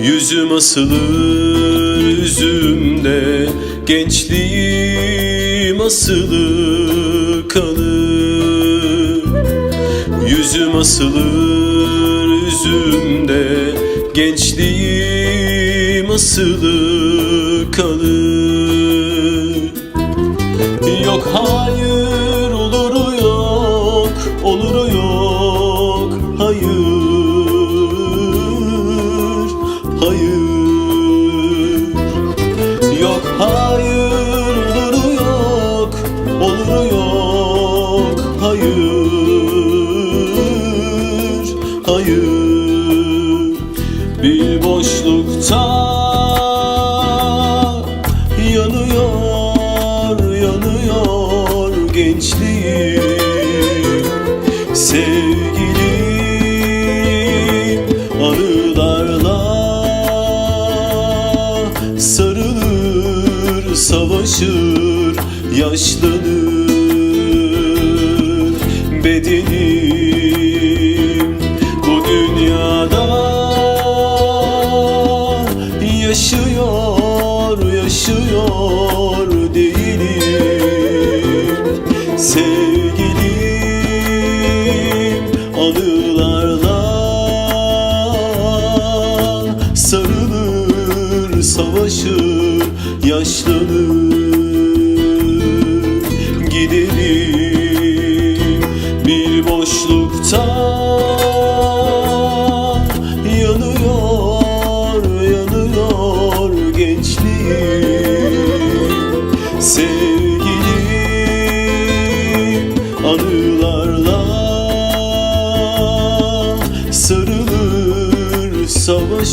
Yüzüm asılı yüzümde Gençliğim asılı kalır. Yüzüm asılı yüzümde Gençliğim asılı kalır. Yok hayır yaşlanır bedenim. Bu dünyada yaşıyor yaşıyor değilim. Sevgilim anılarla sarılır savaşır yaşlanır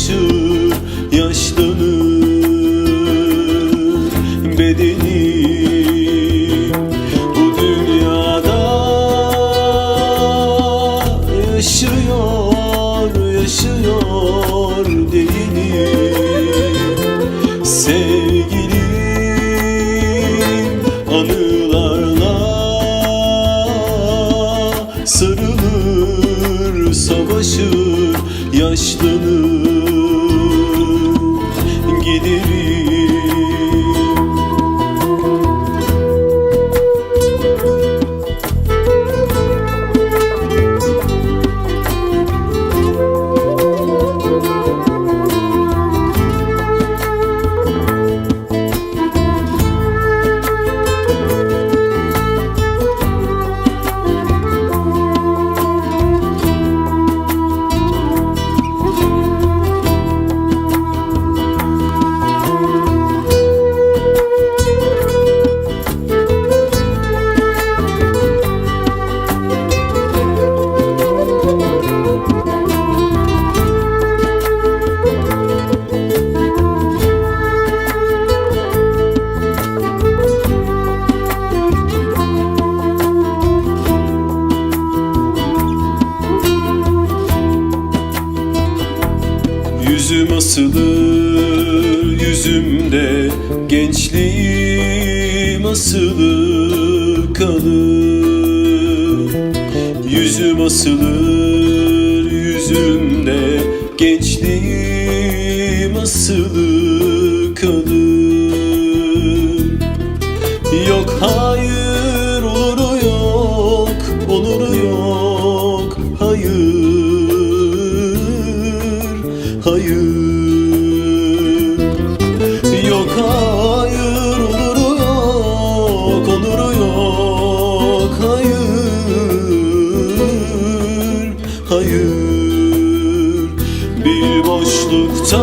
savaşır yaşlanır. Bedenim bu dünyada yaşıyor yaşıyor değilim sevgilim anılarla sarılır savaşır yaşlanır giderim Yüzüm asılı yüzümde Gençliğim asılı kalır. Yüzüm asılı yüzümde Gençliğim boşlukta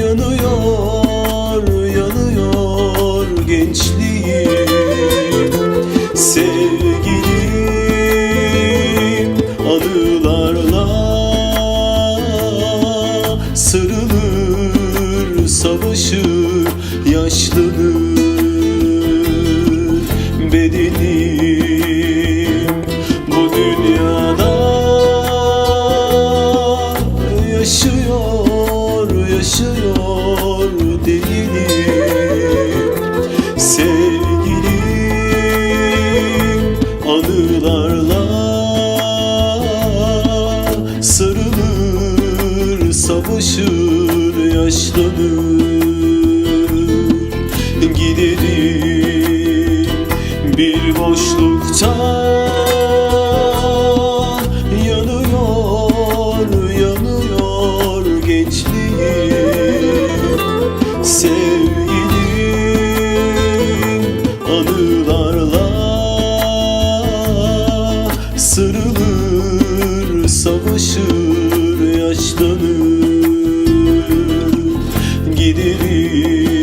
yanıyor yanıyor gençliğim. Sevgilim anılarla sarılır savaşır yaşlanır yaşıyor değilim. Sevgilim anılarla sarılır Savaşır yaşlanır. Giderim bir boşlukta. giderim.